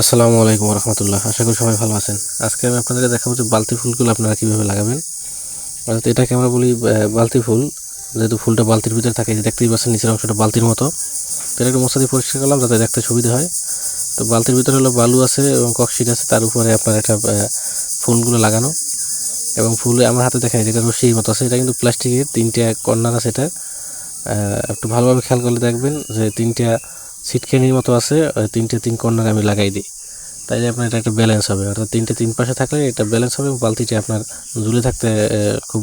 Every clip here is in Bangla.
আসসালামু আলাইকুম রহমতুল্লাহ আশা করি সবাই ভালো আছেন। আজকে আমি আপনাদেরকে দেখাবো যে বালতি ফুলগুলো আপনারা কীভাবে লাগাবেন। অর্থাৎ এটাকে আমরা বলি বালতি ফুল। যেহেতু ফুলটা বালতির ভিতরে থাকে দেখতেই পাচ্ছেন নিচের অংশটা বালতির মতো। এটা একটু মশা দিয়ে পরিষ্কার করলাম যাতে দেখতে সুবিধা হয়। তো বালতির ভিতরে হলো বালু আছে এবং ককশিট আছে, তার উপরে আপনার একটা ফুলগুলো লাগানো। এবং ফুল আমার হাতে দেখেন যেটা রশির মতো আছে। এটা কিন্তু প্লাস্টিকের, তিনটে কর্নার আছে এটা। একটু ভালোভাবে খেয়াল করলে দেখবেন যে তিনটা সিটকেনির মতো আছে তিনটে তিন কর্নারে আমি লাগাই দিই। তাইলে আপনার এটা একটা ব্যালেন্স হবে। অর্থাৎ তিনটে তিন পাশে থাকলে এটা ব্যালেন্স হবে বালতিটা আপনার ঝুলে থাকতে খুব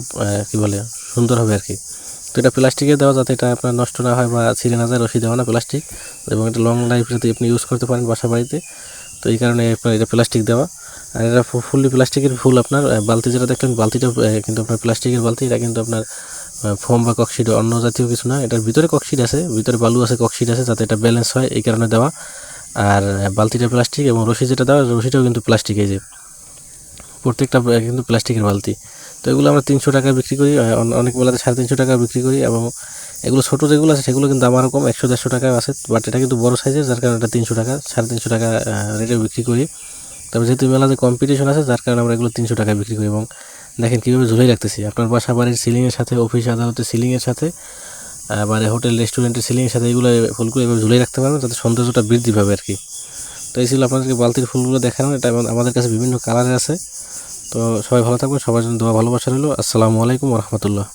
কি বলে, সুন্দর হবে আর কি তো এটা প্লাস্টিকে দেওয়া যাতে এটা আপনার নষ্ট না হয় বা ছিঁড়ে না যায়, রশি দেওয়া না প্লাস্টিক। এবং এটা লং লাইফ যাতে আপনি ইউজ করতে পারেন বাসা বাড়িতে। তো এই কারণে আপনার এটা প্লাস্টিক দেওয়া। আর এটা ফুললি প্লাস্টিকের ফুল আপনার বালতি যেটা দেখলেন, বালতিটা কিন্তু আপনার প্লাস্টিকের বালতি, এটা কিন্তু আপনার ফোম বা ককশিট অন্য জাতীয় কিছু না, এটার ভিতরে ককশিট আছে, ভিতরে বালু আছে, ককশিট আছে, যাতে এটা ব্যালেন্স হয়, এই কারণে দেওয়া। আর বালতিটা প্লাস্টিক এবং রশি যেটা দেওয়া, রশিটাও কিন্তু প্লাস্টিক যে। প্রত্যেকটা কিন্তু প্লাস্টিকের বালতি। তো এগুলো আমরা তিনশো টাকা বিক্রি করি অনেক বেলাতে সাড়ে তিনশো টাকা বিক্রি করি এবং এগুলো ছোটো যেগুলো আছে, সেগুলো কিন্তু আমার কম, একশো, দেড়শো টাকা আছে বাট এটা কিন্তু বড় সাইজের যার কারণে এটা তিনশো টাকা, সাড়ে তিনশো টাকা রেটে বিক্রি করি। তবে যেহেতু মেলাতে কম্পিটিশন আছে, যার কারণে আমরা এগুলো তিনশো টাকায় বিক্রি করি এবং দেখেন কীভাবে ঝুলে রাখতেছি। আপনার বাসা বাড়ির সিলিংয়ের সাথে অফিস আদালতের সিলিংয়ের সাথে, আবার হোটেল রেস্টুরেন্টের সিলিংয়ের সাথে এগুলো ফুলগুলো এভাবে ঝুলে রাখতে পারবেন তাতে সৌন্দর্যটা বৃদ্ধি পাবে আর কি তো এই ছিল আপনাদেরকে বালতির ফুলগুলো দেখানো, এটা আমাদের কাছে বিভিন্ন কালারের আছে। তো সবাই ভালো থাকবেন, সবার জন্য দোয়া ভালোবাসা রইল। আসসালামু আলাইকুম রহমতুল্লাহ।